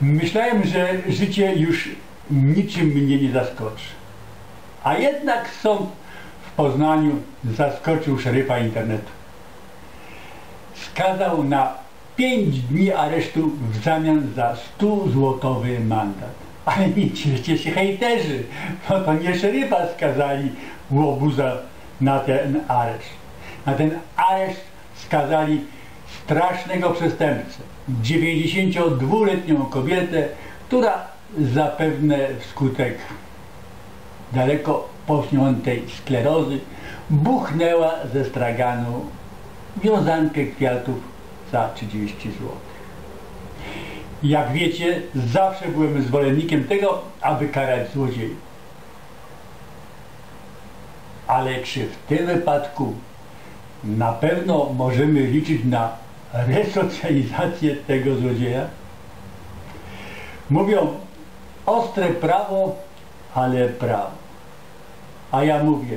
Myślałem, że życie już niczym mnie nie zaskoczy. A jednak sąd w Poznaniu zaskoczył szeryfa internetu. Skazał na 5 dni aresztu w zamian za 100-złotowy mandat. Ale nie cieszcie się hejterzy, no to nie szeryfa skazali łobuza na ten areszt. Na ten areszt skazali strasznego przestępcę, 92-letnią kobietę, która zapewne wskutek daleko posuniętej sklerozy buchnęła ze straganu wiązankę kwiatów za 30 zł. Jak wiecie, zawsze byłem zwolennikiem tego, aby karać złodziei. Ale czy w tym wypadku na pewno możemy liczyć na resocjalizację tego złodzieja? Mówią, ostre prawo, ale prawo. A ja mówię,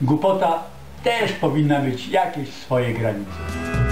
głupota też powinna mieć jakieś swoje granice.